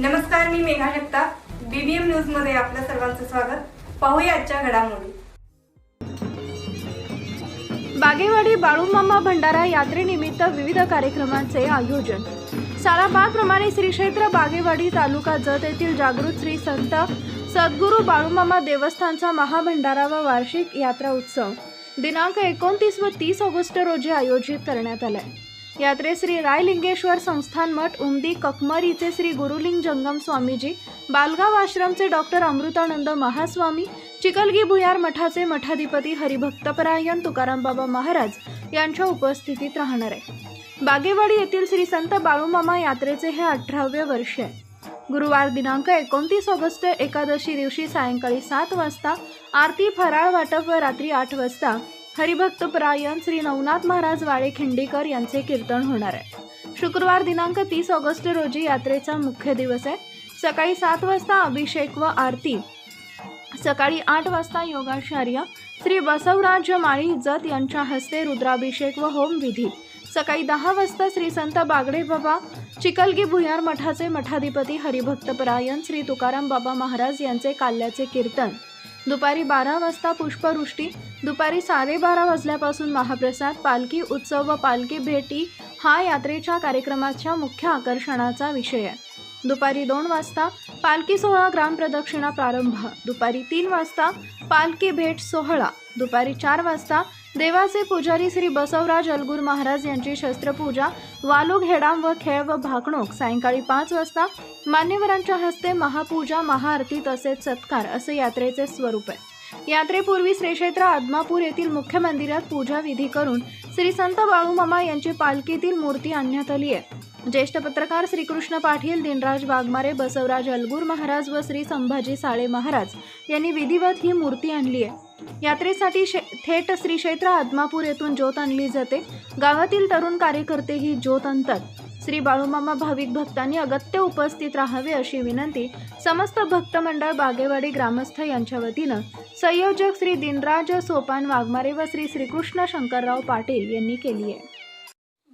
नमस्कार मी मेघा जगताप. बीबीएम न्यूजमध्ये आपलं सर्वांचं स्वागत. पाहूया आजच्या घडामोडी. बागेवाडी बाळूमामा भंडारा यात्रेनिमित्त विविध कार्यक्रमांचे आयोजन. सालाबादप्रमाणे श्री क्षेत्र बागेवाडी तालुका जत येथील जागृत श्री संत सद्गुरू बाळूमामा देवस्थानचा महाभंडारा व वार्षिक यात्रा उत्सव. दिनांक एकोणतीस व तीस ऑगस्ट रोजी आयोजित करण्यात आलाय. यात्रे श्री रायलिंगेश्वर संस्थान मठ उमदी ककमरीचे श्री गुरुलिंग जंगम स्वामीजी बालगाव आश्रमचे डॉक्टर अमृतानंद महास्वामी चिकलगी भुयार मठाचे मठाधिपती हरिभक्तपरायण तुकाराम बाबा महाराज यांच्या उपस्थितीत राहणार आहे. बागेवाडी येथील श्री संत बाळूमामा यात्रेचे हे अठरावे वर्ष आहे. गुरुवार दिनांक एकोणतीस ऑगस्ट एकादशी दिवशी सायंकाळी सात वाजता आरती फराळ वाटप व रात्री आठ वाजता हरिभक्तपरायण श्री नवनाथ महाराज वाळे खिंडीकर यांचे कीर्तन होणार आहे. शुक्रवार दिनांक तीस ऑगस्ट रोजी यात्रेचा मुख्य दिवस आहे. सकाळी सात वाजता अभिषेक व आरती. सकाळी आठ वाजता योगाचार्य श्री बसवराज माळी जत यांच्या हस्ते रुद्राभिषेक व होम विधी. सकाळी दहा वाजता श्री संत बागडे बाबा चिकलगी भुयार मठाचे मठाधिपती हरिभक्तपरायण श्री तुकाराम बाबा महाराज यांचे काल्याचे कीर्तन. दुपारी बारा वाजता पुष्पवृष्टी दुपारी साडेबारा वाजल्यापासून महाप्रसाद पालखी उत्सव व पालखी भेटी हा यात्रेच्या कार्यक्रमाच्या मुख्य आकर्षणाचा विषय आहे. दुपारी दोन वाजता पालखी सोहळा ग्रामप्रदक्षिणा प्रारंभ दुपारी तीन वाजता पालखी भेट सोहळा दुपारी चार वाजता देवाचे पुजारी श्री बसवराज अलगूर महाराज यांची शस्त्रपूजा वालुग हेडाम व खेळ व भाकणूक सायंकाळी पाच वाजता मान्यवरांच्या हस्ते महापूजा महाआरती तसेच सत्कार असे यात्रेचे स्वरूप आहे. यात्रेपूर्वी श्री क्षेत्र आदमापूर येथील मुख्य मंदिरात पूजा विधी करून श्री संत बाळूमामा यांची पालखीतील मूर्ती आणण्यात आली आहे. ज्येष्ठ पत्रकार श्रीकृष्ण पाटील दिनराज वाघमारे बसवराज अलगूर महाराज व श्री संभाजी साळे महाराज यांनी विधिवत ही मूर्ती आणली आहे. यात्रेसाठी शे थेट श्री क्षेत्र आदमापूर येथून ज्योत आणली जाते. गावातील तरुण कार्यकर्ते ही ज्योत आणतात. श्री बाळूमामा भाविक भक्तांनी अगत्य उपस्थित राहावे अशी विनंती समस्त भक्त मंडळ बागेवाडी ग्रामस्थ यांच्या वतीनं संयोजक श्री दिनराज सोपान वाघमारे व श्री श्रीकृष्ण शंकरराव पाटील यांनी केली आहे.